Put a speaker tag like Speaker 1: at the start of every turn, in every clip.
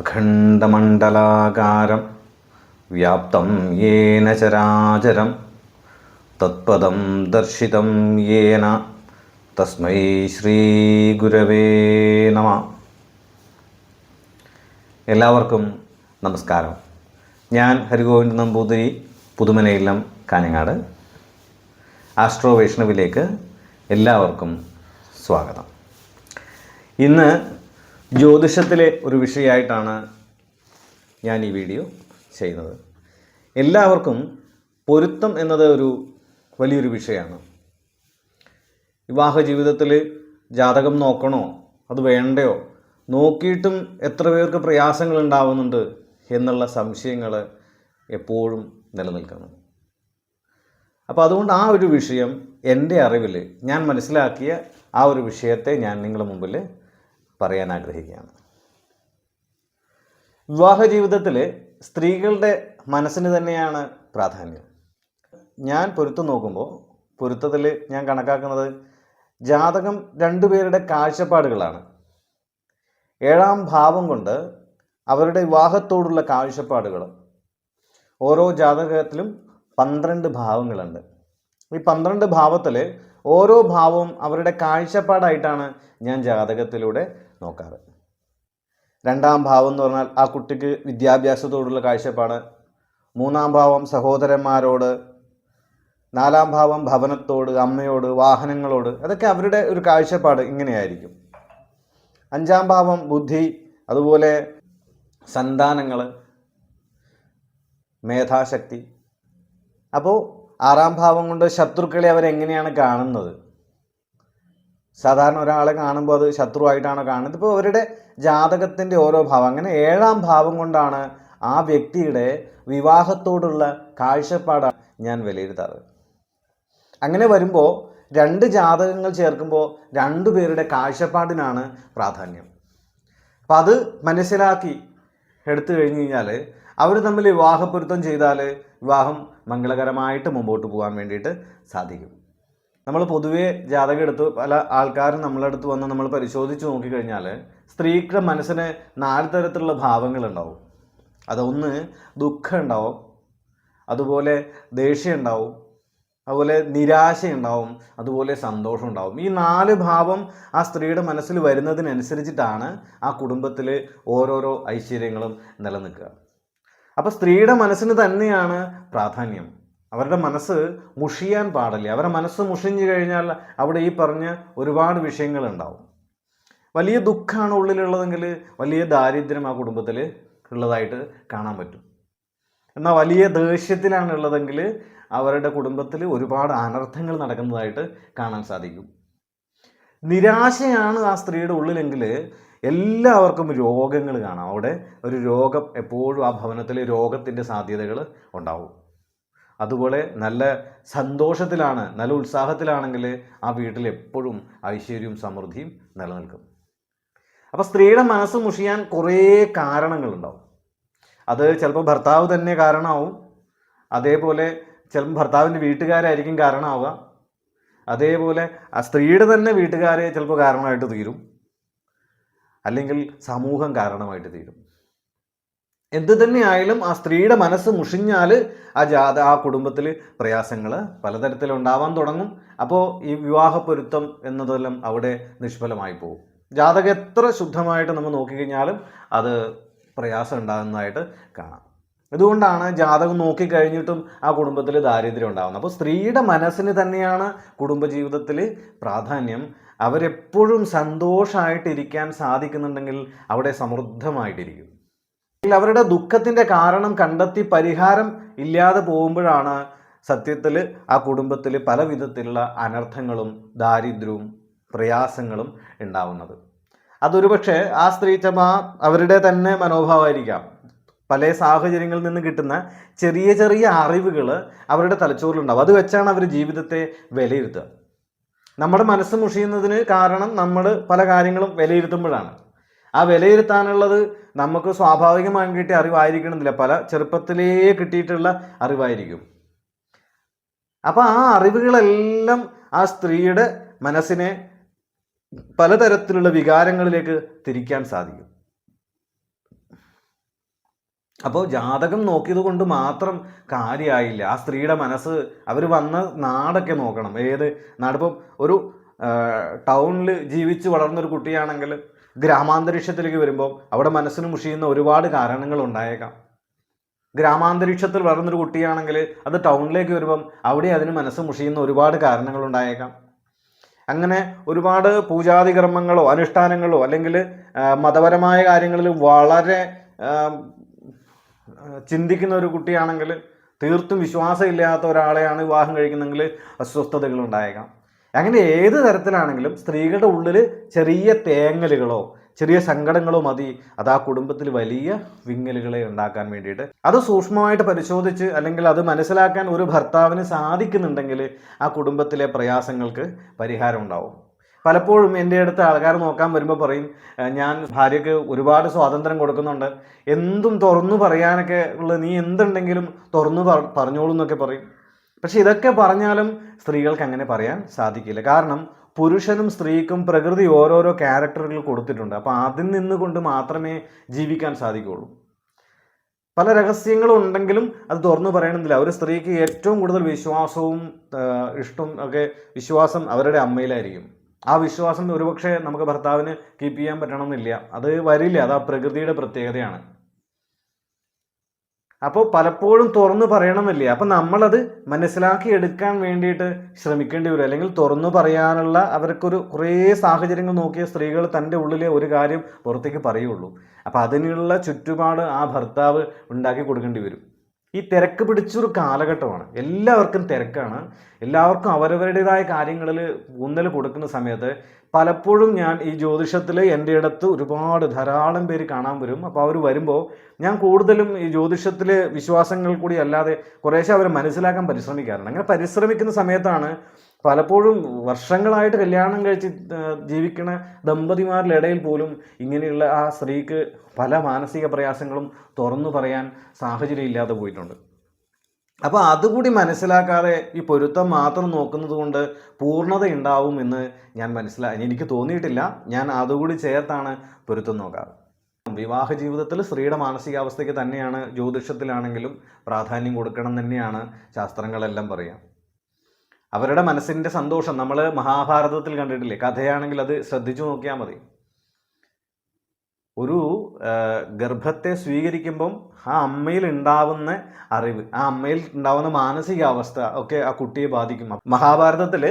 Speaker 1: അഖണ്ഡമണ്ഡലാകാരം വ്യാപ്തം യേന ചരാചരം തത്പദം ദർശിതം യേന തസ്മൈ ശ്രീഗുരവേ നമ. എല്ലാവർക്കും നമസ്കാരം. ഞാൻ ഹരിഗോവിന്ദ് നമ്പൂതിരി പുതുമനയില്ലം കാഞ്ഞങ്ങാട്. ആസ്ട്രോ വൈഷ്ണവിലേക്ക് എല്ലാവർക്കും സ്വാഗതം. ഇന്ന് ജ്യോതിഷത്തിലെ ഒരു വിഷയമായിട്ടാണ് ഞാൻ ഈ വീഡിയോ ചെയ്യുന്നത്. എല്ലാവർക്കും പൊരുത്തം എന്നത് ഒരു വലിയൊരു വിഷയമാണ്. വിവാഹ ജീവിതത്തിൽ ജാതകം നോക്കണോ? അത് വേണ്ടയോ? നോക്കിയിട്ടും എത്ര പേർക്ക് പ്രയാസങ്ങൾ ഉണ്ടാവുന്നുണ്ട് എന്നുള്ള സംശയങ്ങൾ എപ്പോഴും നിലനിൽക്കുന്നു അപ്പോൾ അതുകൊണ്ട് ആ ഒരു വിഷയം എന്റെ അറിവിൽ ഞാൻ മനസ്സിലാക്കിയ ആ ഒരു വിഷയത്തെ ഞാൻ നിങ്ങളുടെ മുമ്പിൽ പറയാൻ ആഗ്രഹിക്കുകയാണ്. വിവാഹ ജീവിതത്തിൽ സ്ത്രീകളുടെ മനസ്സിന് തന്നെയാണ് പ്രാധാന്യം. ഞാൻ പൊരുത്തം നോക്കുമ്പോൾ പൊരുത്തത്തിൽ ഞാൻ കണക്കാക്കുന്നത് ജാതകം രണ്ടുപേരുടെ കാഴ്ചപ്പാടുകളാണ്. ഏഴാം ഭാവം കൊണ്ട് അവരുടെ വിവാഹത്തോടുള്ള കാഴ്ചപ്പാടുകൾ ഓരോ ജാതകത്തിലും പന്ത്രണ്ട് ഭാവങ്ങളുണ്ട്. ഈ പന്ത്രണ്ട് ഭാവത്തിൽ ഓരോ ഭാവവും അവരുടെ കാഴ്ചപ്പാടായിട്ടാണ് ഞാൻ ജാതകത്തിലൂടെ നോക്കാറ്. രണ്ടാം ഭാവം എന്ന് പറഞ്ഞാൽ ആ കുട്ടിക്ക് വിദ്യാഭ്യാസത്തോടുള്ള കാഴ്ചപ്പാട്. മൂന്നാം ഭാവം സഹോദരന്മാരോട്. നാലാം ഭാവം ഭവനത്തോട് അമ്മയോട് വാഹനങ്ങളോട്. അതൊക്കെ അവരുടെ ഒരു കാഴ്ചപ്പാട് ഇങ്ങനെയായിരിക്കും. അഞ്ചാം ഭാവം ബുദ്ധി അതുപോലെ സന്താനങ്ങൾ മേധാശക്തി. അപ്പോൾ ആറാം ഭാവം കൊണ്ട് ശത്രുക്കളെ അവരെങ്ങനെയാണ് കാണുന്നത്? സാധാരണ ഒരാളെ കാണുമ്പോൾ അത് ശത്രുവായിട്ടാണോ കാണുന്നത്. ഇപ്പോൾ അവരുടെ ജാതകത്തിന്റെ ഓരോ ഭാവം അങ്ങനെ ഏഴാം ഭാവം കൊണ്ടാണ് ആ വ്യക്തിയുടെ വിവാഹത്തോടുള്ള കാഴ്ചപ്പാടാണ് ഞാൻ വിലയിരുത്താറ്. അങ്ങനെ വരുമ്പോൾ രണ്ട് ജാതകങ്ങൾ ചേർക്കുമ്പോൾ രണ്ടു പേരുടെ കാഴ്ചപ്പാടിനാണ് പ്രാധാന്യം. അപ്പം അത് മനസ്സിലാക്കി എടുത്തു കഴിഞ്ഞ് കഴിഞ്ഞാൽ അവർ തമ്മിൽ വിവാഹപ്പൊരുത്തം ചെയ്താൽ വിവാഹം മംഗളകരമായിട്ട് മുമ്പോട്ട് പോകാൻ വേണ്ടിയിട്ട് സാധിക്കും. നമ്മൾ പൊതുവേ ജാതകം എടുത്ത് പല ആൾക്കാരും നമ്മളെ അടുത്ത് വന്ന് നമ്മൾ പരിശോധിച്ച് നോക്കിക്കഴിഞ്ഞാൽ സ്ത്രീക്ക് മനസ്സിന് നാല് തരത്തിലുള്ള ഭാവങ്ങളുണ്ടാവും അതൊന്ന് ദുഃഖം ഉണ്ടാവും അതുപോലെ ദേഷ്യം ഉണ്ടാവും അതുപോലെ നിരാശയുണ്ടാവും അതുപോലെ സന്തോഷം ഉണ്ടാവും. ഈ നാല് ഭാവം ആ സ്ത്രീയുടെ മനസ്സിൽ വരുന്നതിനനുസരിച്ചിട്ടാണ് ആ കുടുംബത്തിൽ ഓരോരോ ഐശ്വര്യങ്ങളും നിലനിൽക്കുക. അപ്പോൾ സ്ത്രീയുടെ മനസ്സിന് തന്നെയാണ് പ്രാധാന്യം. അവരുടെ മനസ്സ് മുഷിയാൻ പാടില്ല. അവരുടെ മനസ്സ് മുഷിഞ്ഞു കഴിഞ്ഞാൽ അവിടെ ഈ പറഞ്ഞ ഒരുപാട് വിഷയങ്ങൾ ഉണ്ടാവും വലിയ ദുഃഖമാണ് ഉള്ളിലുള്ളതെങ്കിൽ വലിയ ദാരിദ്ര്യം ആ കുടുംബത്തിൽ ഉള്ളതായിട്ട് കാണാൻ പറ്റും. എന്നാൽ വലിയ ദേഷ്യത്തിലാണ് ഉള്ളതെങ്കിൽ അവരുടെ കുടുംബത്തിൽ ഒരുപാട് അനർത്ഥങ്ങൾ നടക്കുന്നതായിട്ട് കാണാൻ സാധിക്കും. നിരാശയാണ് ആ സ്ത്രീയുടെ ഉള്ളിലെങ്കിൽ എല്ലാവർക്കും രോഗങ്ങൾ കാണാം. അവിടെ ഒരു രോഗം എപ്പോഴും ആ ഭവനത്തിൽ രോഗത്തിന്റെ സാധ്യതകൾ ഉണ്ടാവും. അതുപോലെ നല്ല സന്തോഷത്തിലാണ് നല്ല ഉത്സാഹത്തിലാണെങ്കിൽ ആ വീട്ടിൽ എപ്പോഴും ഐശ്വര്യവും സമൃദ്ധിയും നിലനിൽക്കും. അപ്പോൾ സ്ത്രീയുടെ മനസ്സ് മുഷിയാൻ കുറേ കാരണങ്ങളുണ്ടാവും. അത് ചിലപ്പോൾ ഭർത്താവ് തന്നെ കാരണമാവും. അതേപോലെ ചിലപ്പോൾ ഭർത്താവിന്റെ വീട്ടുകാരായിരിക്കും കാരണമാവുക. അതേപോലെ ആ സ്ത്രീയുടെ തന്നെ വീട്ടുകാരെ ചിലപ്പോൾ കാരണമായിട്ട് തീരും. അല്ലെങ്കിൽ സമൂഹം കാരണമായിട്ട് തീരും. എന്ത് തന്നെയായാലും ആ സ്ത്രീയുടെ മനസ്സ് മുഷിഞ്ഞാൽ ആ ജാത ആ കുടുംബത്തിൽ പ്രയാസങ്ങൾ പലതരത്തിലുണ്ടാവാൻ തുടങ്ങും. അപ്പോൾ ഈ വിവാഹ പൊരുത്തം എന്നതെല്ലാം അവിടെ നിഷ്ഫലമായി പോകും ജാതകം എത്ര ശുദ്ധമായിട്ട് നമ്മൾ നോക്കിക്കഴിഞ്ഞാലും അത് പ്രയാസം ഉണ്ടാകുന്നതായിട്ട് കാണാം. ഇതുകൊണ്ടാണ് ജാതകം നോക്കിക്കഴിഞ്ഞിട്ടും ആ കുടുംബത്തിൽ ദാരിദ്ര്യം ഉണ്ടാകുന്നത് അപ്പോൾ സ്ത്രീയുടെ മനസ്സിന് തന്നെയാണ് കുടുംബജീവിതത്തിൽ പ്രാധാന്യം. അവരെപ്പോഴും സന്തോഷമായിട്ടിരിക്കാൻ സാധിക്കുന്നുണ്ടെങ്കിൽ അവിടെ സമൃദ്ധമായിട്ടിരിക്കും. അവരുടെ ദുഃഖത്തിന്റെ കാരണം കണ്ടെത്തി പരിഹാരം ഇല്ലാതെ പോകുമ്പോഴാണ് സത്യത്തിൽ ആ കുടുംബത്തിൽ പല വിധത്തിലുള്ള അനർത്ഥങ്ങളും ദാരിദ്ര്യവും പ്രയാസങ്ങളും ഉണ്ടാവുന്നത്. അതൊരു പക്ഷേ ആ സ്ത്രീ ചമ അവരുടെ തന്നെ മനോഭാവമായിരിക്കാം. പല സാഹചര്യങ്ങളിൽ നിന്ന് കിട്ടുന്ന ചെറിയ ചെറിയ അറിവുകൾ അവരുടെ തലച്ചോറിലുണ്ടാവും. അത് വെച്ചാണ് അവർ ജീവിതത്തെ വിലയിരുത്തുക. നമ്മുടെ മനസ്സ് മുഷിയുന്നതിന് കാരണം നമ്മൾ പല കാര്യങ്ങളും വിലയിരുത്തുമ്പോഴാണ്. ആ വിലയിരുത്താനുള്ളത് നമുക്ക് സ്വാഭാവികമായും കിട്ടിയ അറിവായിരിക്കണമെന്നില്ല. പല ചെറുപ്പത്തിലേ കിട്ടിയിട്ടുള്ള അറിവായിരിക്കും. അപ്പോൾ ആ അറിവുകളെല്ലാം ആ സ്ത്രീയുടെ മനസ്സിനെ പലതരത്തിലുള്ള വികാരങ്ങളിലേക്ക് തിരിക്കാൻ സാധിക്കും. അപ്പോൾ ജാതകം നോക്കിയത് കൊണ്ട് മാത്രം കാര്യമായില്ല ആ സ്ത്രീയുടെ മനസ്സ് അവർ വന്ന നാടൊക്കെ നോക്കണം. ഏത് നാടിപ്പം ഒരു ടൗണിൽ ജീവിച്ച് വളർന്നൊരു കുട്ടിയാണെങ്കിൽ ഗ്രാമാന്തരീക്ഷത്തിലേക്ക് വരുമ്പോൾ അവിടെ മനസ്സിന് മുഷിയുന്ന ഒരുപാട് കാരണങ്ങൾ ഉണ്ടായേക്കാം. ഗ്രാമാന്തരീക്ഷത്തിൽ വളർന്നൊരു കുട്ടിയാണെങ്കിൽ അത് ടൗണിലേക്ക് വരുമ്പം അവിടെ അതിന് മനസ്സ് മുഷിയുന്ന ഒരുപാട് കാരണങ്ങൾ ഉണ്ടായേക്കാം. അങ്ങനെ ഒരുപാട് പൂജാതി കർമ്മങ്ങളോ അനുഷ്ഠാനങ്ങളോ അല്ലെങ്കിൽ മതപരമായ കാര്യങ്ങളിൽ വളരെ ചിന്തിക്കുന്ന ഒരു കുട്ടിയാണെങ്കിൽ തീർത്തും വിശ്വാസമില്ലാത്ത ഒരാളെയാണ് വിവാഹം കഴിക്കുന്നെങ്കിൽ അസ്വസ്ഥതകൾ ഉണ്ടായേക്കാം. അങ്ങനെ ഏത് തരത്തിലാണെങ്കിലും സ്ത്രീകളുടെ ഉള്ളിൽ ചെറിയ തേങ്ങലുകളോ ചെറിയ സങ്കടങ്ങളോ മതി. അത് ആ കുടുംബത്തിൽ വലിയ വിങ്ങലുകളെ ഉണ്ടാക്കാൻ വേണ്ടിയിട്ട്. അത് സൂക്ഷ്മമായിട്ട് പരിശോധിച്ച് അല്ലെങ്കിൽ അത് മനസ്സിലാക്കാൻ ഒരു ഭർത്താവിന് സാധിക്കുന്നുണ്ടെങ്കിൽ ആ കുടുംബത്തിലെ പ്രയാസങ്ങൾക്ക് പരിഹാരം ഉണ്ടാവും. പലപ്പോഴും എന്റെ അടുത്ത് ആൾക്കാർ നോക്കാൻ വരുമ്പോൾ പറയും ഞാൻ ഭാര്യയ്ക്ക് ഒരുപാട് സ്വാതന്ത്ര്യം കൊടുക്കുന്നുണ്ട്. എന്തും തുറന്നു പറയാനൊക്കെ ഉള്ള നീ എന്തുണ്ടെങ്കിലും തുറന്നു പറ- പറഞ്ഞോളൂ എന്നൊക്കെ പറയും. പക്ഷെ ഇതൊക്കെ പറഞ്ഞാലും സ്ത്രീകൾക്ക് അങ്ങനെ പറയാൻ സാധിക്കില്ല. കാരണം പുരുഷനും സ്ത്രീക്കും പ്രകൃതി ഓരോരോ ക്യാരക്ടറുകൾ കൊടുത്തിട്ടുണ്ട്. അപ്പോൾ അതിൽ നിന്നുകൊണ്ട് മാത്രമേ ജീവിക്കാൻ സാധിക്കുകയുള്ളൂ. പല രഹസ്യങ്ങളും ഉണ്ടെങ്കിലും അത് തുറന്നു പറയണമെന്നില്ല ഒരു സ്ത്രീക്ക് ഏറ്റവും കൂടുതൽ വിശ്വാസവും ഇഷ്ടവും ഒക്കെ വിശ്വാസം അവരുടെ അമ്മയിലായിരിക്കും. ആ വിശ്വാസം ഒരുപക്ഷെ നമുക്ക് ഭർത്താവിന് കീപ്പ് ചെയ്യാൻ പറ്റണമെന്നില്ല. അത് വരില്ല. അത് ആ പ്രകൃതിയുടെ പ്രത്യേകതയാണ്. അപ്പോൾ പലപ്പോഴും തുറന്നു പറയണമല്ലേ അപ്പം നമ്മളത് മനസ്സിലാക്കി എടുക്കാൻ വേണ്ടിയിട്ട് ശ്രമിക്കേണ്ടി വരും. അല്ലെങ്കിൽ തുറന്നു പറയാനുള്ള അവർക്കൊരു കുറേ സാഹചര്യങ്ങൾ നോക്കിയ സ്ത്രീകൾ തന്റെ ഉള്ളിലെ ഒരു കാര്യം പുറത്തേക്ക് പറയുള്ളൂ. അപ്പം അതിനുള്ള ചുറ്റുപാട് ആ ഭർത്താവ് ഉണ്ടാക്കി കൊടുക്കേണ്ടി വരും. ഈ തിരക്ക് പിടിച്ചൊരു കാലഘട്ടമാണ്. എല്ലാവർക്കും തിരക്കാണ്. എല്ലാവർക്കും അവരവരുടേതായ കാര്യങ്ങളിൽ ഊന്നൽ കൊടുക്കുന്ന സമയത്ത് പലപ്പോഴും ഞാൻ ഈ ജ്യോതിഷത്തിൽ എന്റെ അടുത്ത് ഒരുപാട് ധാരാളം പേര് കാണാൻ വരും. അപ്പോൾ അവർ വരുമ്പോൾ ഞാൻ കൂടുതലും ഈ ജ്യോതിഷത്തിലെ വിശ്വാസങ്ങൾ കൂടി അല്ലാതെ കുറേശ്ശെ അവരെ മനസ്സിലാക്കാൻ പരിശ്രമിക്കാറുണ്ട്. അങ്ങനെ പരിശ്രമിക്കുന്ന സമയത്താണ് പലപ്പോഴും വർഷങ്ങളായിട്ട് കല്യാണം കഴിച്ച് ജീവിക്കുന്ന ദമ്പതിമാരുടെ ഇടയിൽ പോലും ഇങ്ങനെയുള്ള ആ സ്ത്രീക്ക് പല മാനസിക പ്രയാസങ്ങളും തുറന്നു പറയാൻ സാഹചര്യം ഇല്ലാതെ പോയിട്ടുണ്ട്. അപ്പോൾ അതുകൂടി മനസ്സിലാക്കാതെ ഈ പൊരുത്തം മാത്രം നോക്കുന്നത് കൊണ്ട് പൂർണത ഉണ്ടാവും എന്ന് ഞാൻ മനസ്സിലാ എനിക്ക് തോന്നിയിട്ടില്ല. ഞാൻ അതുകൂടി ചേർത്താണ് പൊരുത്തം നോക്കാറ്. വിവാഹ ജീവിതത്തിൽ സ്ത്രീയുടെ മാനസികാവസ്ഥയ്ക്ക് തന്നെയാണ് ജ്യോതിഷത്തിലാണെങ്കിലും പ്രാധാന്യം കൊടുക്കണം തന്നെയാണ് ശാസ്ത്രങ്ങളെല്ലാം പറയാം. അവരുടെ മനസ്സിന്റെ സന്തോഷം നമ്മൾ മഹാഭാരതത്തിൽ കണ്ടിട്ടില്ലേ? കഥയാണെങ്കിൽ അത് ശ്രദ്ധിച്ചു നോക്കിയാൽ മതി. ഒരു ഗർഭത്തെ സ്വീകരിക്കുമ്പം ആ അമ്മയിൽ ഉണ്ടാവുന്ന അറിവ് ആ അമ്മയിൽ ഉണ്ടാവുന്ന മാനസികാവസ്ഥ ഒക്കെ ആ കുട്ടിയെ ബാധിക്കും. മഹാഭാരതത്തിൽ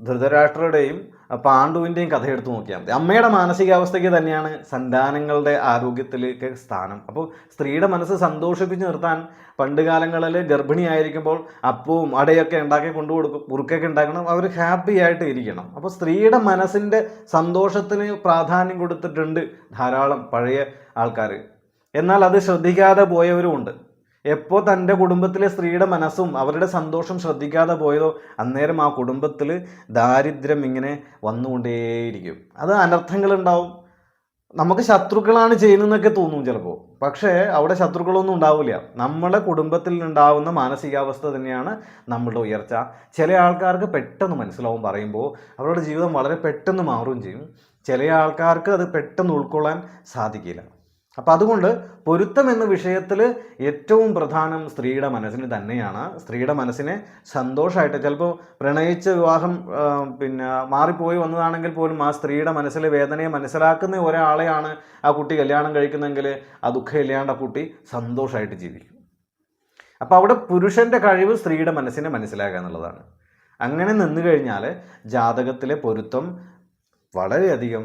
Speaker 1: ധൃതരാഷ്ട്രയുടെയും പാണ്ഡുവിന്റെയും കഥ എടുത്തു നോക്കിയാൽ മതി. അമ്മയുടെ മാനസികാവസ്ഥയ്ക്ക് തന്നെയാണ് സന്താനങ്ങളുടെ ആരോഗ്യത്തിലേക്ക് സ്ഥാനം. അപ്പോൾ സ്ത്രീയുടെ മനസ്സ് സന്തോഷിപ്പിച്ച് നിർത്താൻ പണ്ട് കാലങ്ങളിൽ ഗർഭിണിയായിരിക്കുമ്പോൾ അപ്പവും അടയൊക്കെ ഉണ്ടാക്കി കൊണ്ടു കൊടുക്കും മുറുക്കൊക്കെ ഉണ്ടാക്കണം അവർ ഹാപ്പി ആയിട്ട് ഇരിക്കണം. അപ്പോൾ സ്ത്രീയുടെ മനസ്സിന്റെ സന്തോഷത്തിന് പ്രാധാന്യം കൊടുത്തിട്ടുണ്ട് ധാരാളം പഴയ ആൾക്കാർ എന്നാൽ അത് ശ്രദ്ധിക്കാതെ പോയവരുമുണ്ട് എപ്പോൾ തന്റെ കുടുംബത്തിലെ സ്ത്രീയുടെ മനസ്സും അവരുടെ സന്തോഷം ശ്രദ്ധിക്കാതെ പോയതോ അന്നേരം ആ കുടുംബത്തിൽ ദാരിദ്ര്യം ഇങ്ങനെ വന്നുകൊണ്ടേയിരിക്കും. അത് അനർത്ഥങ്ങളുണ്ടാവും. നമുക്ക് ശത്രുക്കളാണ് ചെയ്യുന്നതെന്നൊക്കെ തോന്നും ചിലപ്പോൾ പക്ഷേ അവിടെ ശത്രുക്കളൊന്നും ഉണ്ടാവില്ല. നമ്മുടെ കുടുംബത്തിൽ ഉണ്ടാവുന്ന മാനസികാവസ്ഥ തന്നെയാണ് നമ്മളുടെ ഉയർച്ച. ചില ആൾക്കാർക്ക് പെട്ടെന്ന് മനസ്സിലാവും പറയുമ്പോൾ അവരുടെ ജീവിതം വളരെ പെട്ടെന്ന് മാറുകയും ചെയ്യും. ചില ആൾക്കാർക്ക് അത് പെട്ടെന്ന് ഉൾക്കൊള്ളാൻ സാധിക്കില്ല. അപ്പം അതുകൊണ്ട് പൊരുത്തം എന്ന വിഷയത്തിൽ ഏറ്റവും പ്രധാനം സ്ത്രീയുടെ മനസ്സിന് തന്നെയാണ്. സ്ത്രീയുടെ മനസ്സിനെ സന്തോഷമായിട്ട് ചിലപ്പോൾ പ്രണയിച്ച വിവാഹം പിന്നെ മാറിപ്പോയി വന്നതാണെങ്കിൽ പോലും ആ സ്ത്രീയുടെ മനസ്സിലെ വേദനയെ മനസ്സിലാക്കുന്ന ഒരാളെയാണ് ആ കുട്ടി കല്യാണം കഴിക്കുന്നതെങ്കിൽ ആ ദുഃഖം ഇല്ലാണ്ട് ആ കുട്ടി സന്തോഷമായിട്ട് ജീവിക്കും. അപ്പോൾ അവിടെ പുരുഷന്റെ കഴിവ് സ്ത്രീയുടെ മനസ്സിനെ മനസ്സിലാക്കുക എന്നുള്ളതാണ്. അങ്ങനെ നിന്ന് കഴിഞ്ഞാൽ ജാതകത്തിലെ പൊരുത്തം വളരെയധികം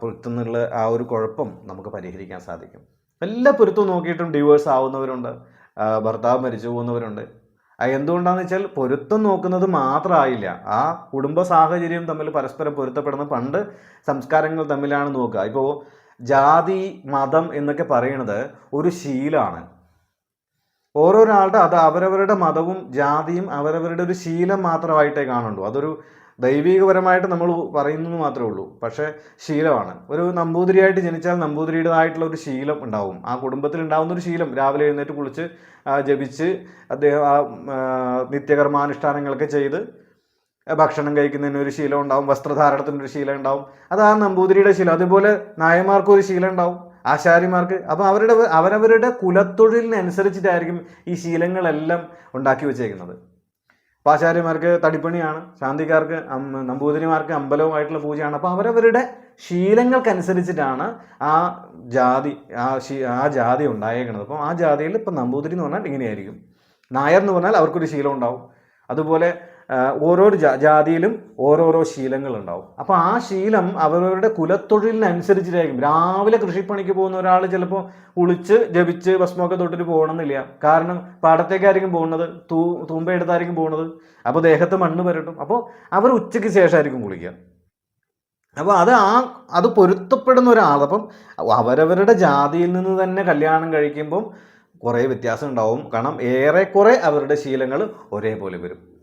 Speaker 1: പൊരുത്തുന്നുള്ള പൊരുത്തം ആ ഒരു കുഴപ്പം നമുക്ക് പരിഹരിക്കാൻ സാധിക്കും. എല്ലാ പൊരുത്തവും നോക്കിയിട്ടും ഡിവോഴ്സ് ആവുന്നവരുണ്ട് ഭർത്താവ് മരിച്ചു പോകുന്നവരുണ്ട്. എന്തുകൊണ്ടാണെന്ന് വെച്ചാൽ പൊരുത്തം നോക്കുന്നത് മാത്രമായില്ല ആ കുടുംബ സാഹചര്യം തമ്മിൽ പരസ്പരം പൊരുത്തപ്പെടുന്ന പണ്ട് സംസ്കാരങ്ങൾ തമ്മിലാണ് നോക്കുക. ഇപ്പോൾ ജാതി മതം എന്നൊക്കെ പറയുന്നത് ഒരു ശീലമാണ് ഓരോരാളുടെ അത് അവരവരുടെ മതവും ജാതിയും അവരവരുടെ ഒരു ശീലം മാത്രമായിട്ടേ കാണുള്ളൂ. അതൊരു ദൈവികപരമായിട്ട് നമ്മൾ പറയുന്നു മാത്രമേ ഉള്ളൂ. പക്ഷേ ശീലമാണ്. ഒരു നമ്പൂതിരിയായിട്ട് ജനിച്ചാൽ നമ്പൂതിരിയുടേതായിട്ടുള്ള ഒരു ശീലം ഉണ്ടാവും. ആ കുടുംബത്തിൽ ഉണ്ടാവുന്ന ഒരു ശീലം രാവിലെ എഴുന്നേറ്റ് കുളിച്ച് ജപിച്ച് അദ്ദേഹം ആ നിത്യകർമാനുഷ്ഠാനങ്ങളൊക്കെ ചെയ്ത് ഭക്ഷണം കഴിക്കുന്നതിന് ഒരു ശീലം ഉണ്ടാവും. വസ്ത്രധാരണത്തിന് ഒരു ശീലം ഉണ്ടാവും. അത് ആ നമ്പൂതിരിയുടെ ശീലം. അതുപോലെ നായന്മാർക്കും ഒരു ശീലം ഉണ്ടാവും. ആശാരിമാർക്ക്. അപ്പം അവരുടെ അവരവരുടെ കുലത്തൊഴിലിനനുസരിച്ചിട്ടായിരിക്കും ഈ ശീലങ്ങളെല്ലാം ഉണ്ടാക്കി വെച്ചേക്കുന്നത്. അപ്പോൾ ആശാരിമാർക്ക് തടിപ്പണിയാണ് ശാന്തിക്കാർക്ക് നമ്പൂതിരിമാർക്ക് അമ്പലവുമായിട്ടുള്ള പൂജയാണ്. അപ്പോൾ അവരവരുടെ ശീലങ്ങൾക്കനുസരിച്ചിട്ടാണ് ആ ജാതി ആ ശീ ആ ജാതി ഉണ്ടായേക്കുന്നത് അപ്പം ആ ജാതിയിൽ ഇപ്പം നമ്പൂതിരി എന്ന് പറഞ്ഞാൽ ഇങ്ങനെയായിരിക്കും. നായർ എന്ന് പറഞ്ഞാൽ അവർക്കൊരു ശീലം ഉണ്ടാവും. അതുപോലെ ഓരോരോ ജാതിയിലും ഓരോരോ ശീലങ്ങൾ ഉണ്ടാവും അപ്പോൾ ആ ശീലം അവരവരുടെ കുലത്തൊഴിലിനനുസരിച്ചിട്ടായിരിക്കും. രാവിലെ കൃഷിപ്പണിക്ക് പോകുന്ന ഒരാൾ ചിലപ്പോൾ കുളിച്ച് ജപിച്ച് ഭസ്മമൊക്കെ തൊട്ടിട്ട് പോകണമെന്നില്ല. കാരണം പാടത്തേക്കായിരിക്കും പോകുന്നത് തൂ തൂമ്പ എടുത്തായിരിക്കും പോകുന്നത്. അപ്പോൾ ദേഹത്ത് മണ്ണ് വരട്ടും അപ്പോൾ അവർ ഉച്ചയ്ക്ക് ശേഷമായിരിക്കും കുളിക്കുക. അപ്പോൾ അത് ആ അത് പൊരുത്തപ്പെടുന്ന ഒരാൾ. അപ്പം അവരവരുടെ ജാതിയിൽ നിന്ന് തന്നെ കല്യാണം കഴിക്കുമ്പം കുറേ വ്യത്യാസം ഉണ്ടാവും കാരണം ഏറെക്കുറെ അവരുടെ ശീലങ്ങൾ ഒരേപോലെ വരും.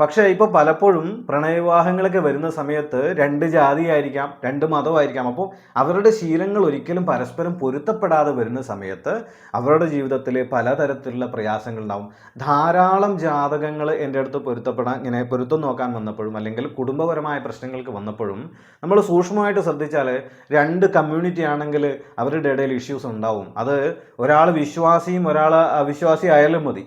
Speaker 1: പക്ഷേ ഇപ്പോൾ പലപ്പോഴും പ്രണയവിവാഹങ്ങളൊക്കെ വരുന്ന സമയത്ത് രണ്ട് ജാതിയായിരിക്കാം രണ്ട് മതമായിരിക്കാം. അപ്പോൾ അവരുടെ ശീലങ്ങൾ ഒരിക്കലും പരസ്പരം പൊരുത്തപ്പെടാതെ വരുന്ന സമയത്ത് അവരുടെ ജീവിതത്തിൽ പലതരത്തിലുള്ള പ്രയാസങ്ങൾ ഉണ്ടാവും ധാരാളം ജാതകങ്ങൾ എന്റെ അടുത്ത് പൊരുത്തപ്പെടാൻ ഇങ്ങനെ പൊരുത്തം നോക്കാൻ വന്നപ്പോഴും അല്ലെങ്കിൽ കുടുംബപരമായ പ്രശ്നങ്ങൾക്ക് വന്നപ്പോഴും നമ്മൾ സൂക്ഷ്മമായിട്ട് ശ്രദ്ധിച്ചാൽ രണ്ട് കമ്മ്യൂണിറ്റി ആണെങ്കിൽ അവരുടെ ഇടയിൽ ഇഷ്യൂസ് ഉണ്ടാവും. അത് ഒരാൾ വിശ്വാസിയും ഒരാൾ അവിശ്വാസി ആയാലും മതി.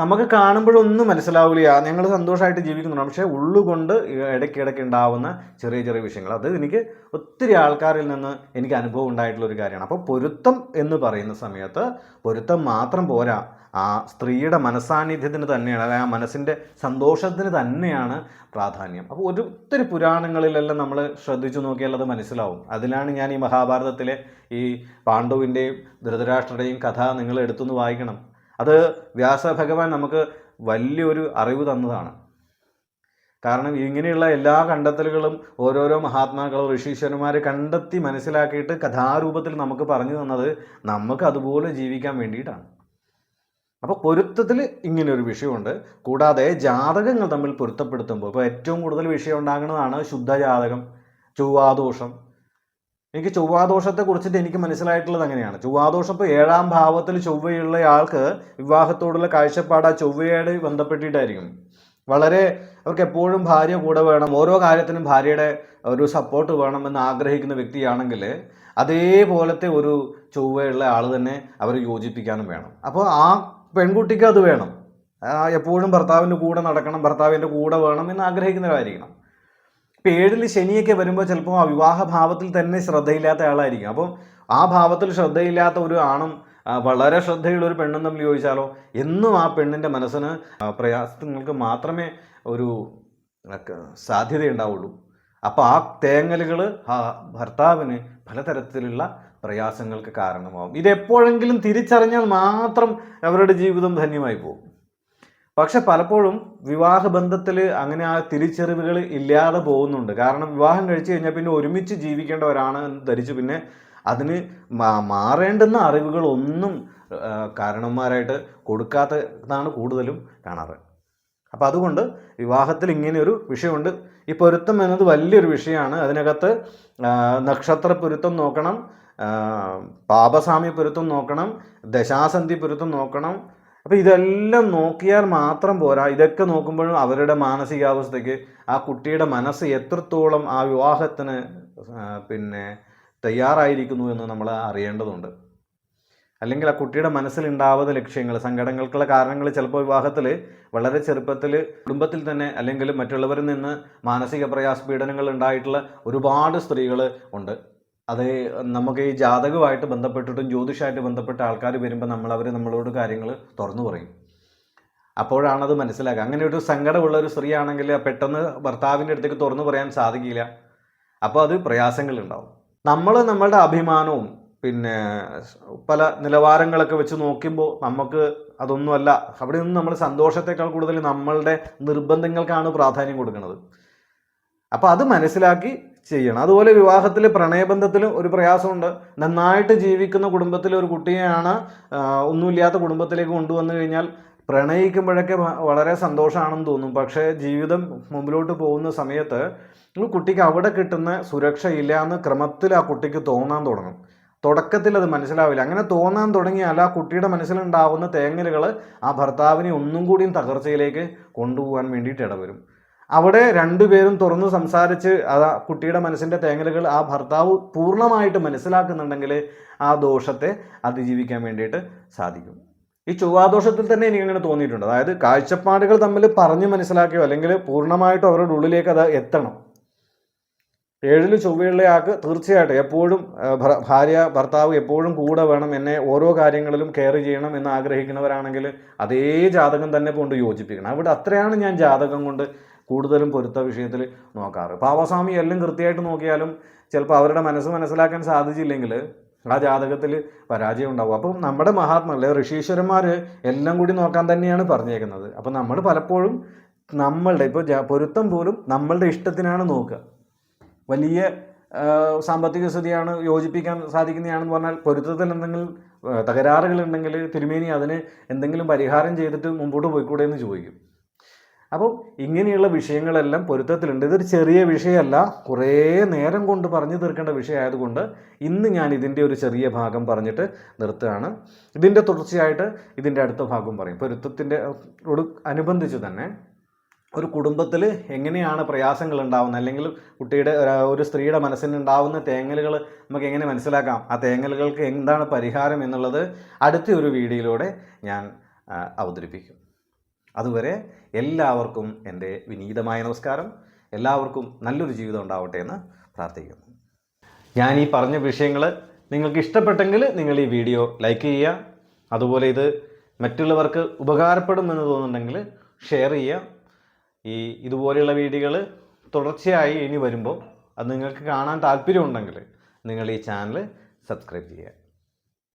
Speaker 1: നമുക്ക് കാണുമ്പോഴൊന്നും മനസ്സിലാവില്ല. ഞങ്ങൾ സന്തോഷമായിട്ട് ജീവിക്കുന്നുണ്ട്. പക്ഷേ ഉള്ളുകൊണ്ട് ഇടയ്ക്കിടയ്ക്ക് ഉണ്ടാവുന്ന ചെറിയ ചെറിയ വിഷയങ്ങൾ. അത് എനിക്ക് ഒത്തിരി ആൾക്കാരിൽ നിന്ന് എനിക്ക് അനുഭവം ഉണ്ടായിട്ടുള്ള ഒരു കാര്യമാണ്. അപ്പോൾ പൊരുത്തം എന്ന് പറയുന്ന സമയത്ത് പൊരുത്തം മാത്രം പോരാ. ആ സ്ത്രീയുടെ മനസാന്നിധ്യത്തിന് തന്നെയാണ് അല്ലെങ്കിൽ ആ മനസ്സിന്റെ സന്തോഷത്തിന് തന്നെയാണ് പ്രാധാന്യം. അപ്പോൾ ഒത്തിരി പുരാണങ്ങളിലെല്ലാം നമ്മൾ ശ്രദ്ധിച്ചു നോക്കിയാൽ അത് മനസ്സിലാവും. അതിലാണ് ഞാൻ ഈ മഹാഭാരതത്തിലെ ഈ പാണ്ഡുവിന്റെയും ധൃതരാഷ്ട്രയുടെയും കഥ നിങ്ങൾ എടുത്തുനിന്ന് വായിക്കണം. അത് വ്യാസഭഗവാൻ നമുക്ക് വലിയൊരു അറിവ് തന്നതാണ്. കാരണം ഇങ്ങനെയുള്ള എല്ലാ കണ്ടെത്തലുകളും ഓരോരോ മഹാത്മാക്കൾ ഋഷീശ്വരന്മാർ കണ്ടെത്തി മനസ്സിലാക്കിയിട്ട് കഥാരൂപത്തിൽ നമുക്ക് പറഞ്ഞു തന്നത് നമുക്ക് അതുപോലെ ജീവിക്കാൻ വേണ്ടിയിട്ടാണ്. അപ്പോൾ പൊരുത്തത്തിൽ ഇങ്ങനെ ഒരു വിഷയമുണ്ട്. കൂടാതെ ജാതകങ്ങൾ തമ്മിൽ പൊരുത്തപ്പെടുത്തുമ്പോൾ ഇപ്പോൾ ഏറ്റവും കൂടുതൽ വിഷയം ഉണ്ടാകുന്നതാണ് ശുദ്ധജാതകം ചൊവ്വാദോഷം എനിക്ക് ചൊവ്വാദോഷത്തെ കുറിച്ചിട്ട് എനിക്ക് മനസ്സിലായിട്ടുള്ളത് അങ്ങനെയാണ്. ചൊവ്വാദോഷം ഇപ്പോൾ ഏഴാം ഭാവത്തിൽ ചൊവ്വയുള്ള ആൾക്ക് വിവാഹത്തോടുള്ള കാഴ്ചപ്പാട് ആ ചൊവ്വയോട് ബന്ധപ്പെട്ടിട്ടായിരിക്കും. വളരെ അവർക്ക് എപ്പോഴും ഭാര്യ കൂടെ വേണം ഓരോ കാര്യത്തിനും ഭാര്യയുടെ ഒരു സപ്പോർട്ട് വേണമെന്ന് ആഗ്രഹിക്കുന്ന വ്യക്തിയാണെങ്കിൽ അതേപോലത്തെ ഒരു ചൊവ്വയുള്ള ആൾ തന്നെ അവർ യോജിപ്പിക്കാനും വേണം. അപ്പോൾ ആ പെൺകുട്ടിക്ക് അത് വേണം. എപ്പോഴും ഭർത്താവിന്റെ കൂടെ നടക്കണം ഭർത്താവിന്റെ കൂടെ വേണം എന്ന് ആഗ്രഹിക്കുന്നവരായിരിക്കണം. ഏഴിൽ ശനിയൊക്കെ വരുമ്പോൾ ചിലപ്പോൾ ആ വിവാഹ ഭാവത്തിൽ തന്നെ ശ്രദ്ധയില്ലാത്ത ആളായിരിക്കും. അപ്പം ആ ഭാവത്തിൽ ശ്രദ്ധയില്ലാത്ത ഒരു ആണും വളരെ ശ്രദ്ധയുള്ള ഒരു പെണ്ണും തമ്മിൽ ചോദിച്ചാലോ എന്നും ആ പെണ്ണിന്റെ മനസ്സിന് പ്രയാസങ്ങൾക്ക് മാത്രമേ ഒരു സാധ്യതയുണ്ടാവുള്ളൂ അപ്പോൾ ആ തേങ്ങലുകൾ ആ ഭർത്താവിന് പലതരത്തിലുള്ള പ്രയാസങ്ങൾക്ക് കാരണമാവും. ഇതെപ്പോഴെങ്കിലും തിരിച്ചറിഞ്ഞാൽ മാത്രം അവരുടെ ജീവിതം ധന്യമായി പോകും. പക്ഷെ പലപ്പോഴും വിവാഹബന്ധത്തിൽ അങ്ങനെ ആ തിരിച്ചറിവുകൾ ഇല്ലാതെ പോകുന്നുണ്ട്. കാരണം വിവാഹം കഴിച്ചു കഴിഞ്ഞാൽ പിന്നെ ഒരുമിച്ച് ജീവിക്കേണ്ടവരാണ് എന്ന് ധരിച്ചു പിന്നെ അതിന് മാറേണ്ടുന്ന അറിവുകളൊന്നും കാരണന്മാരായിട്ട് കൊടുക്കാത്തതാണ് കൂടുതലും കാണാറ്. അപ്പം അതുകൊണ്ട് വിവാഹത്തിൽ ഇങ്ങനെയൊരു വിഷയമുണ്ട്. ഈ പൊരുത്തം എന്നത് വലിയൊരു വിഷയമാണ് അതിനകത്ത് നക്ഷത്ര പൊരുത്തം നോക്കണം പാപസാമി പൊരുത്തം നോക്കണം ദശാസന്ധി പൊരുത്തം നോക്കണം അപ്പോൾ ഇതെല്ലാം നോക്കിയാൽ മാത്രം പോരാ. ഇതൊക്കെ നോക്കുമ്പോഴും അവരുടെ മാനസികാവസ്ഥയ്ക്ക് ആ കുട്ടിയുടെ മനസ്സ് എത്രത്തോളം ആ വിവാഹത്തിന് പിന്നെ തയ്യാറായിരിക്കുന്നു എന്ന് നമ്മൾ അറിയേണ്ടതുണ്ട്. അല്ലെങ്കിൽ ആ കുട്ടിയുടെ മനസ്സിലുണ്ടാവുന്ന ലക്ഷ്യങ്ങൾ സങ്കടങ്ങൾക്കുള്ള കാരണങ്ങൾ ചിലപ്പോൾ വിവാഹത്തിൽ വളരെ ചെറുപ്പത്തിൽ കുടുംബത്തിൽ തന്നെ അല്ലെങ്കിൽ മറ്റുള്ളവരിൽ നിന്ന് മാനസിക പ്രയാസ പീഡനങ്ങൾ ഉണ്ടായിട്ടുള്ള ഒരുപാട് സ്ത്രീകൾ ഉണ്ട്. അത് നമുക്ക് ഈ ജാതകമായിട്ട് ബന്ധപ്പെട്ടിട്ടും ജ്യോതിഷമായിട്ട് ബന്ധപ്പെട്ട ആൾക്കാർ വരുമ്പോൾ നമ്മൾ അവർ നമ്മളോട് കാര്യങ്ങൾ തുറന്നു പറയും. അപ്പോഴാണത് മനസ്സിലാക്കുക. അങ്ങനെ ഒരു സങ്കടമുള്ള ഒരു സ്ത്രീ ആണെങ്കിൽ പെട്ടെന്ന് ഭർത്താവിന്റെ അടുത്തേക്ക് തുറന്നു പറയാൻ സാധിക്കില്ല. അപ്പോൾ അത് പ്രയാസങ്ങളുണ്ടാവും. നമ്മൾ നമ്മളുടെ അഭിമാനവും പിന്നെ പല നിലവാരങ്ങളൊക്കെ വെച്ച് നോക്കുമ്പോൾ നമുക്ക് അതൊന്നുമല്ല. അവിടെ നിന്ന് നമ്മൾ സന്തോഷത്തെക്കാൾ കൂടുതൽ നമ്മളുടെ നിർബന്ധങ്ങൾക്കാണ് പ്രാധാന്യം കൊടുക്കുന്നത്. അപ്പോൾ അത് മനസ്സിലാക്കി ചെയ്യണം. അതുപോലെ വിവാഹത്തിൽ പ്രണയബന്ധത്തിൽ ഒരു പ്രയാസമുണ്ട്. നന്നായിട്ട് ജീവിക്കുന്ന കുടുംബത്തിലെ ഒരു കുട്ടിയെയാണ് ഒന്നുമില്ലാത്ത കുടുംബത്തിലേക്ക് കൊണ്ടുവന്നു കഴിഞ്ഞാൽ പ്രണയിക്കുമ്പോഴൊക്കെ വളരെ സന്തോഷമാണെന്ന് തോന്നും. പക്ഷേ ജീവിതം മുമ്പിലോട്ട് പോകുന്ന സമയത്ത് കുട്ടിക്ക് അവിടെ കിട്ടുന്ന സുരക്ഷ ഇല്ല എന്ന് ക്രമത്തിൽ ആ കുട്ടിക്ക് തോന്നാൻ തുടങ്ങും. തുടക്കത്തിൽ അത് മനസ്സിലാവില്ല. അങ്ങനെ തോന്നാൻ തുടങ്ങിയാൽ ആ കുട്ടിയുടെ മനസ്സിലുണ്ടാവുന്ന തേങ്ങലുകൾ ആ ഭർത്താവിനെ ഒന്നും കൂടിയും തകർച്ചയിലേക്ക് കൊണ്ടുപോകാൻ വേണ്ടിയിട്ട് ഇടവരും. അവിടെ രണ്ടുപേരും തുറന്ന് സംസാരിച്ച് ആ കുട്ടിയുടെ മനസ്സിന്റെ തേങ്ങലുകൾ ആ ഭർത്താവ് പൂർണമായിട്ട് മനസ്സിലാക്കുന്നുണ്ടെങ്കിൽ ആ ദോഷത്തെ അതിജീവിക്കാൻ വേണ്ടിയിട്ട് സാധിക്കും. ഈ ചൊവ്വാദോഷത്തിൽ തന്നെ എനിക്ക് അങ്ങനെ തോന്നിയിട്ടുണ്ട്. അതായത് കാഴ്ചപ്പാടുകൾ തമ്മിൽ പറഞ്ഞ് മനസ്സിലാക്കിയോ അല്ലെങ്കിൽ പൂർണമായിട്ടും അവരുടെ ഉള്ളിലേക്ക് അത് എത്തണം. ഏഴിൽ ചൊവ്വയുള്ള ആൾക്ക് തീർച്ചയായിട്ടും എപ്പോഴും ഭാര്യ ഭർത്താവ് എപ്പോഴും കൂടെ വേണം എന്നെ ഓരോ കാര്യങ്ങളിലും കെയർ ചെയ്യണം എന്ന് ആഗ്രഹിക്കുന്നവരാണെങ്കിൽ അതേ ജാതകം തന്നെ കൊണ്ട് യോജിപ്പിക്കണം. അവിടെ അത്രയാണ് ഞാൻ ജാതകം കൊണ്ട് കൂടുതലും പൊരുത്ത വിഷയത്തിൽ നോക്കാറ്. പാവസ്വാമി എല്ലാം കൃത്യമായിട്ട് നോക്കിയാലും ചിലപ്പോൾ അവരുടെ മനസ്സ് മനസ്സിലാക്കാൻ സാധിച്ചില്ലെങ്കിൽ ആ ജാതകത്തിൽ പരാജയം ഉണ്ടാവും. അപ്പം നമ്മുടെ മഹാത്മാ അല്ലെ ഋഷീശ്വരന്മാർ എല്ലാം കൂടി നോക്കാൻ തന്നെയാണ് പറഞ്ഞേക്കുന്നത്. അപ്പം നമ്മൾ പലപ്പോഴും നമ്മളുടെ ഇപ്പോൾ പൊരുത്തം പോലും നമ്മളുടെ ഇഷ്ടത്തിനാണ് നോക്കുക. വലിയ സാമ്പത്തിക സ്ഥിതിയാണ് യോജിപ്പിക്കാൻ സാധിക്കുന്നതാണെന്ന് പറഞ്ഞാൽ പൊരുത്തത്തിൽ എന്തെങ്കിലും തകരാറുകളുണ്ടെങ്കിൽ തിരുമേനി അതിന് എന്തെങ്കിലും പരിഹാരം ചെയ്തിട്ട് മുമ്പോട്ട് പോയിക്കൂടെ എന്ന് ചോദിക്കും. അപ്പോൾ ഇങ്ങനെയുള്ള വിഷയങ്ങളെല്ലാം പൊരുത്തത്തിലുണ്ട്. ഇതൊരു ചെറിയ വിഷയമല്ല. കുറേ നേരം കൊണ്ട് പറഞ്ഞു തീർക്കേണ്ട വിഷയമായതുകൊണ്ട് ഇന്ന് ഞാൻ ഇതിന്റെ ഒരു ചെറിയ ഭാഗം പറഞ്ഞിട്ട് നിർത്തുകയാണ്. ഇതിന്റെ തുടർച്ചയായിട്ട് ഇതിന്റെ അടുത്ത ഭാഗം പറയും. പൊരുത്തത്തിന്റെ അനുബന്ധിച്ച് തന്നെ ഒരു കുടുംബത്തിൽ എങ്ങനെയാണ് പ്രയാസങ്ങൾ ഉണ്ടാവുന്നത്? അല്ലെങ്കിൽ കുട്ടിയുടെ ഒരു- സ്ത്രീയുടെ മനസ്സിന് ഉണ്ടാവുന്ന തേങ്ങലുകൾ നമുക്ക് എങ്ങനെ മനസ്സിലാക്കാം? ആ തേങ്ങലുകൾക്ക് എന്താണ് പരിഹാരം എന്നുള്ളത് അടുത്ത ഒരു വീഡിയോയിലൂടെ ഞാൻ അവതരിപ്പിക്കും. അതുവരെ എല്ലാവർക്കും എന്റെ വിനീതമായ നമസ്കാരം. എല്ലാവർക്കും നല്ലൊരു ജീവിതം ഉണ്ടാവട്ടെ എന്ന് പ്രാർത്ഥിക്കുന്നു. ഞാൻ ഈ പറഞ്ഞ വിഷയങ്ങൾ നിങ്ങൾക്ക് ഇഷ്ടപ്പെട്ടെങ്കിൽ നിങ്ങൾ ഈ വീഡിയോ ലൈക്ക് ചെയ്യുക. അതുപോലെ ഇത് മറ്റുള്ളവർക്ക് ഉപകാരപ്പെടുമെന്ന് തോന്നുന്നുണ്ടെങ്കിൽ ഷെയർ ചെയ്യുക. ഈ ഇതുപോലെയുള്ള വീഡിയോകൾ തുടർച്ചയായി ഇനി വരുമ്പോൾ അത് നിങ്ങൾക്ക് കാണാൻ താല്പര്യമുണ്ടെങ്കിൽ നിങ്ങൾ ഈ ചാനൽ സബ്സ്ക്രൈബ് ചെയ്യുക.